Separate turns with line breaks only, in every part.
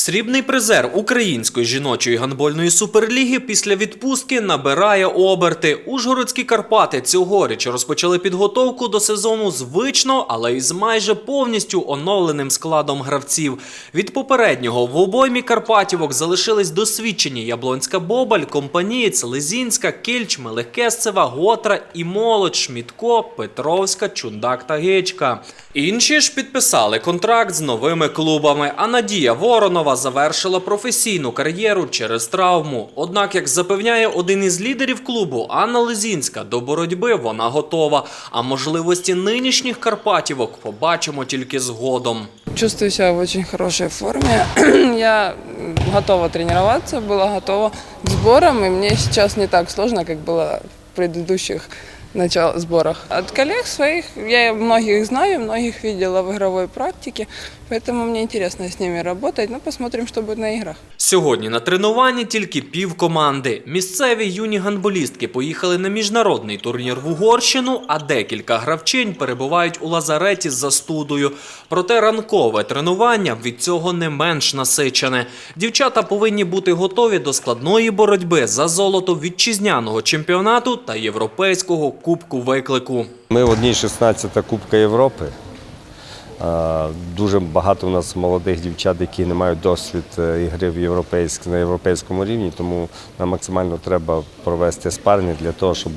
Срібний призер української жіночої гандбольної суперліги після відпустки набирає оберти. Ужгородські Карпати цьогоріч розпочали підготовку до сезону звично, але із майже повністю оновленим складом гравців. Від попереднього в обоймі Карпатівок залишились досвідчені Яблонська Бобаль, Компанієць, Лизінська, Кільч, Мелехесцева, Готра і Молодь, Шмітко, Петровська, Чундак та Гичка. Інші ж підписали контракт з новими клубами. А Надія Воронова завершила професійну кар'єру через травму. Однак, як запевняє один із лідерів клубу Анна Лизінська, до боротьби вона готова. А можливості нинішніх Карпатівок побачимо тільки згодом.
Чувствую себя в очень хорошей форме. Я м, готова тренироваться, была готова к сборам, и мне сейчас не так сложно, как было в предыдущих начал сборах. От коллег своих я многих знаю, многих видела в игровой практике, поэтому мне интересно с ними работать. Ну, посмотрим, что будет на играх.
Сьогодні на тренуванні тільки пів команди. Місцеві юні гандболістки поїхали на міжнародний турнір в Угорщину, а декілька гравчинь перебувають у лазареті з застудою. Проте ранкове тренування від цього не менш насичене. Дівчата повинні бути готові до складної боротьби за золото вітчизняного чемпіонату та європейського кубку виклику.
Ми в одній 16 Кубка Європи. Дуже багато у нас молодих дівчат, які не мають досвід е, ігри в європейськ, на європейському рівні, тому нам максимально треба провести спарні для того, щоб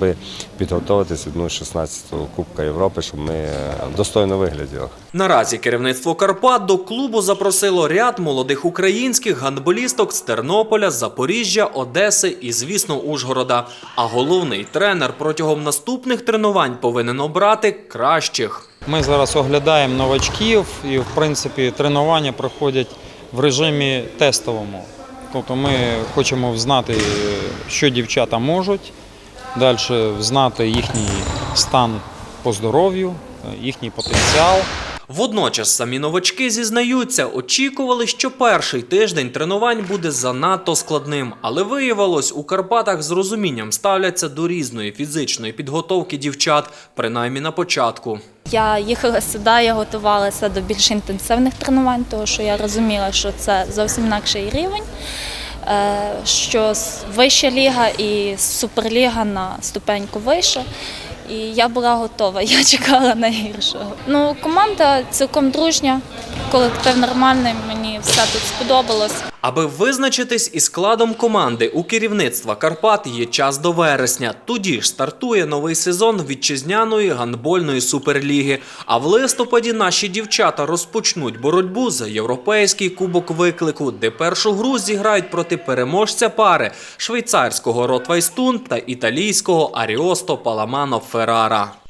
підготуватися до 16 Кубка Європи, щоб ми е, достойно вигляділи.
Наразі керівництво Карпат до клубу запросило ряд молодих українських гандболісток з Тернополя, Запоріжжя, Одеси і, звісно, Ужгорода. А головний тренер протягом наступних тренувань повинен обрати кращих.
Ми зараз оглядаємо новачків і, в принципі, тренування проходять в режимі тестовому. Тобто ми хочемо знати, що дівчата можуть, далі знати їхній стан по здоров'ю, їхній потенціал.
Водночас самі новачки зізнаються, очікували, що перший тиждень тренувань буде занадто складним, але виявилось, у Карпатах з розумінням ставляться до різної фізичної підготовки дівчат, принаймні на початку.
Я їхала сюди, я готувалася до більш інтенсивних тренувань, тому що я розуміла, що це зовсім інакший рівень, е, що вища ліга і суперліга на ступеньку вище. І я була готова, я чекала найгіршого. Ну, команда цілком дружня, колектив нормальний, мені все тут сподобалось.
Аби визначитись із складом команди у керівництва Карпат є час до вересня. Тоді ж стартує новий сезон вітчизняної гандбольної суперліги. А в листопаді наші дівчата розпочнуть боротьбу за європейський кубок виклику, де першу гру зіграють проти переможця пари швейцарського Ротвайстун та італійського Аріосто Паламано Феррара.